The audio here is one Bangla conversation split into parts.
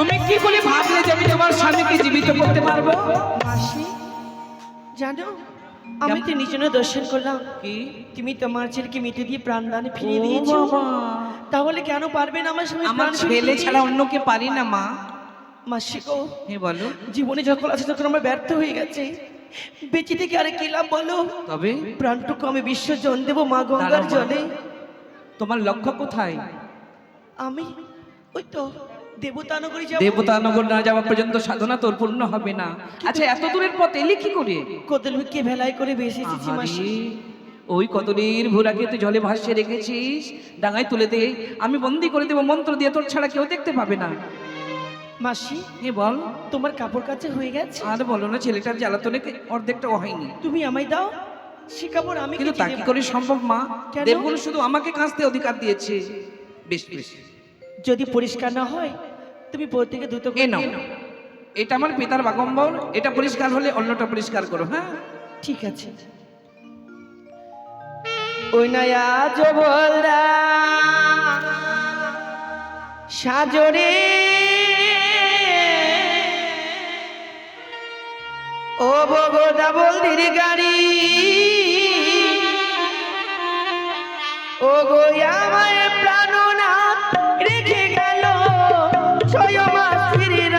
তুমি কি করে ভাবলে যে আমি তোমার স্বামীকে জীবিত করতে পারব? মাসি জানো আমি তো নিজের দর্শন করলাম। কি? তুমি তোমার ছেলেকে মিটে দিয়ে প্রাণদান ফিরিয়ে ও দিয়েছ। তাহলে কেন পারবে না আমার সঙ্গে আমার ছেলে? ছাড়া অন্যকে পারি না মা। মাসি গো হে বলো। জীবনে যখন আছে তখন আমরা ব্যর্থ হয়ে গেছে। বেঁচে থেকে আরে কি লাভ বলো? তবে? প্রাণটুকু আমি বিসর্জন দেবো মা গঙ্গার জলে। তোমার লক্ষ্য কোথায়? আমি ওই তো দেবতানগরী না যাওয়া পর্যন্ত সাধনা তোর পূর্ণ হবে না। আচ্ছা এত দূরের পথ এলি কি করে? কোদলকে ভেলাই করে বেশি ওই কতদিন ভোরাকে তুই জলে ভাসিয়ে রেখেছিস। ডাঙায় তুলে দে আমি বন্দি করে দেবো মন্ত্র দিয়ে তোর ছাড়া কেউ দেখতে পাবে না। মাসি হে বল। তোমার কাপড় কাছে হয়ে গেছে? আর বলো না ছেলেটার জ্বালাতনে অর্ধেকটা হয়নি। তুমি আমায় দাও সে কাপড় আমি কিন্তু তা কি করে সম্ভব মা? কেন? দেবগুলো শুধু আমাকে কাঁচতে অধিকার দিয়েছে। বেশ বেশ। যদি পরিষ্কার না হয় তুমি প্রত্যেকে দ্রুত এ নাও। এটা আমার পিতার বাগম্বর এটা পরিষ্কার হলে অন্যটা পরিষ্কার করো হ্যাঁ? ঠিক আছে। ওই নয়া জবলদা সাজরে। ও ডাবল ধীর গাড়ি। ও গো আমায় প্রাণনাথ রেখে গেল ছয় মাসের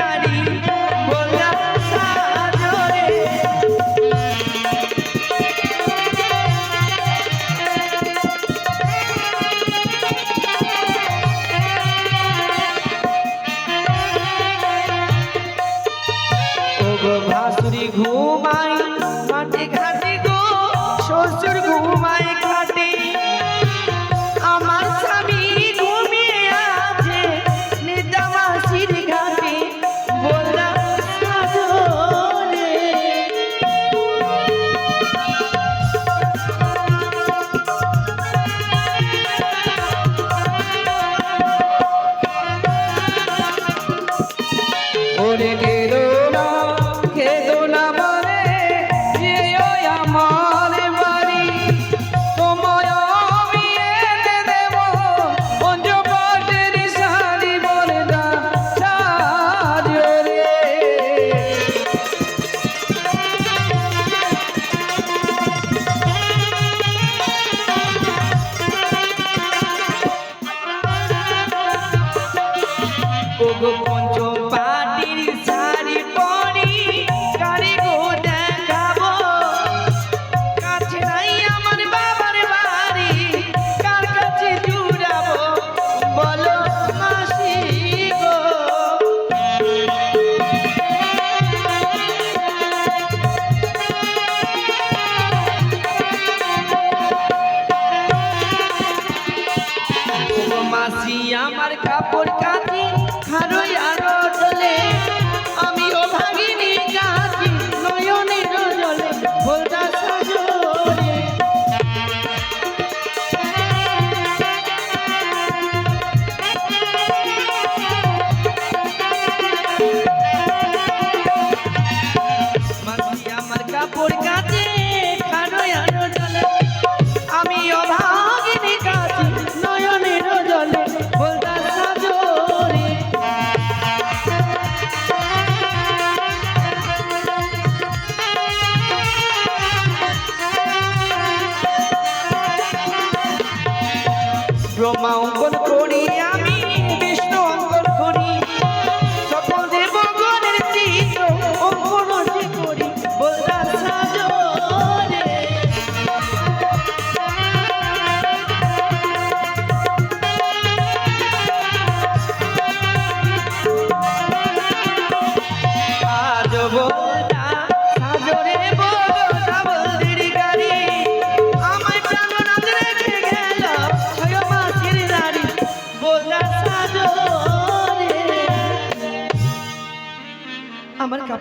মাসি আমার কাপড় কাচি।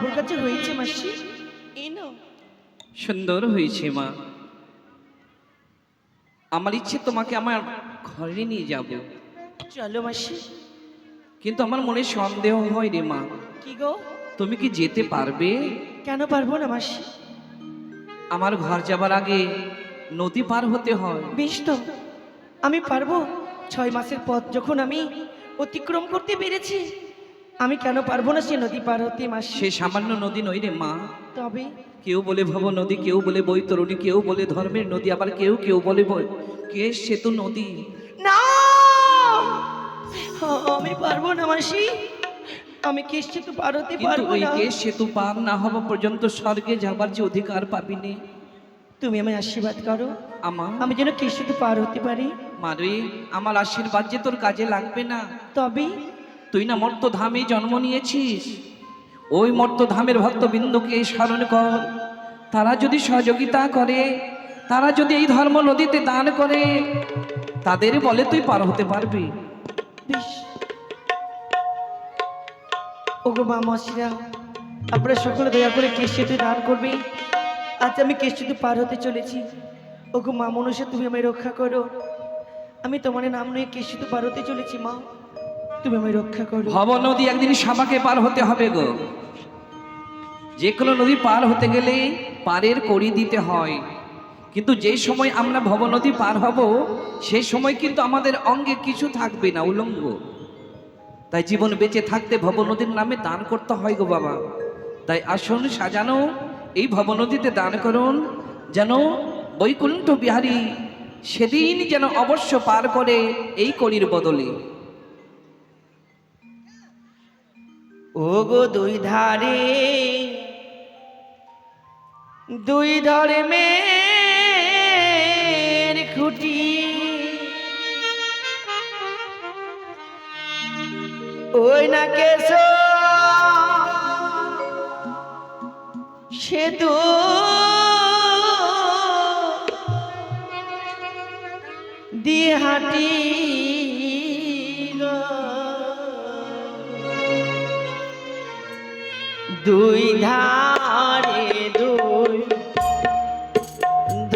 বাবুর কাছে হয়েছে মাসি? এই নাও সুন্দর হয়েছে মা। আমার ইচ্ছে তোমাকে আমার ঘরে নিয়ে যাব। চলো মাসি। কিন্তু আমার মনে সন্দেহ হয় রে মা। কি গো? তুমি কি যেতে পারবে? কেন পারব না মাসি? আমার ঘর যাবার আগে নদী পার হতে হয়। বেশ তো। আমি পারব। ছয় মাসের পথ যখন আমি অতিক্রম করতে পেরেছি আমি কেন পারব না সে নদী পার হতে মাসি সে সামান্য নদী নই রে মা। তবে? কেউ বলে ভব নদী কেউ বলে বৈতরণী কেউ বলে ধর্মের নদী আবার কেউ কেউ বলে কে সেতু নদী? না! আমি পারব না মাসি। আমি কেসছে তো পার হতে পারব ওই না? কে সেতু পার না হওয়া পর্যন্ত স্বর্গে যাবার যে অধিকার পাবিনি তুমি আমায় আশীর্বাদ করো। আমার আমি যেন কেসছে তো পার হতে পারি। মারে আমার আশীর্বাদ যে তোর কাজে লাগবে না। তবে? তুই না মর্ত ধামে জন্ম নিয়েছিস? ওই মর্ত ধামের ভক্তবৃন্দকে স্মরণ কর। তারা যদি সহযোগিতা করে, তারা যদি এই ধর্ম নদীতে দান করে, তাদের বলে তুই পার হতে পারবি। ওগো মা মাসিরা, আপনারা সকলে দয়া করে কেশিতে দান করবে আজ আমি কেশিতে পার হতে চলেছি। ওগো মা মনুষ্য, তুমি আমায় রক্ষা করো। আমি তোমার নাম নিয়ে কেশিতে পার হতে চলেছি মা। তুমি আমায় রক্ষা করো। ভব নদী একদিন সামাকে পার হতে হবে গো। যে কোনো নদী পার হতে গেলে পারের কড়ি দিতে হয়। কিন্তু যে সময় আমরা ভব নদী পার হব, সেই সময় কিন্তু আমাদের অঙ্গে কিছু থাকবে না, উলঙ্গ। তাই জীবন বেঁচে থাকতে ভব নদীর নামে দান করতে হয় গো বাবা। তাই আসুন, সাজানো এই ভব নদীতে দান করুন, যেন বৈকুণ্ঠ বিহারী সেদিন যেন অবশ্য পার করে এই কড়ির বদলে। ওগো দুই ধারে দুই ধরে মের খুঁটি। ওই না কেশ সেতু দিয়ে হাঁটি দুই দুই